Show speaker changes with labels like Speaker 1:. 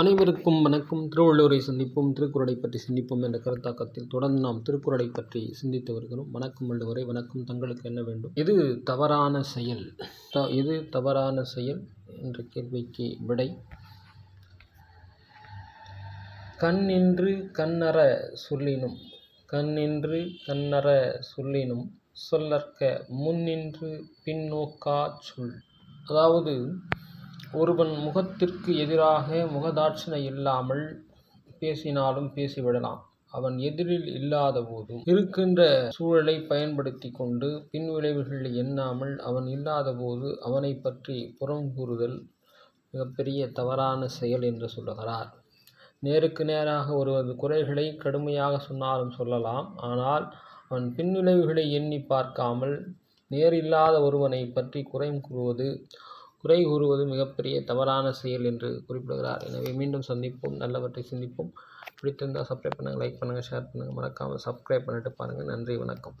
Speaker 1: அனைவருக்கும் வணக்கம். திருவள்ளுவரை சந்திப்போம் திருக்குறளை பற்றி சிந்திப்போம் என்ற கருத்தாக்கத்தில் தொடர்ந்து நாம் திருக்குறளை பற்றி சிந்தித்து வருகிறோம். வணக்கம் வள்ளுவரை வணக்கம். தங்களுக்கு என்ன வேண்டும்? இது தவறான செயல். த இது தவறான செயல் என்ற கேள்விக்கு விடை. கண்ணின்று கண்ணற சொல்லினும் கண்ணின்று கண்ணற சொல்லினும் சொல்லற்க முன்னின்று பின்னோக்கா சொல். அதாவது ஒருவன் முகத்திற்கு எதிராக முகதாட்சணை இல்லாமல் பேசினாலும் பேசிவிடலாம். அவன் எதிரில் இல்லாத போதும் இருக்கின்ற சூழலை பயன்படுத்தி கொண்டு பின்விளைவுகள் எண்ணாமல் அவன் இல்லாத போது அவனை பற்றி புறம் கூறுதல் மிகப்பெரிய தவறான செயல் என்று சொல்லுகிறார். நேருக்கு நேராக ஒருவரது குறைகளை கடுமையாக சொன்னாலும் சொல்லலாம். ஆனால் அவன் பின்விளைவுகளை எண்ணி பார்க்காமல் நேரில்லாத ஒருவனை பற்றி குறை கூறுவது குறை கூறுவது மிகப்பெரிய தவறான செயல் என்று குறிப்பிடுகிறார். எனவே மீண்டும் சந்திப்போம். நல்லவற்றை சிந்திப்போம். பிடித்திருந்தால் சப்ஸ்கிரைப் பண்ணுங்கள் லைக் பண்ணுங்கள் ஷேர் பண்ணுங்கள் மறக்காமல் சப்ஸ்கிரைப் பண்ணிட்டு பாருங்கள் நன்றி வணக்கம்.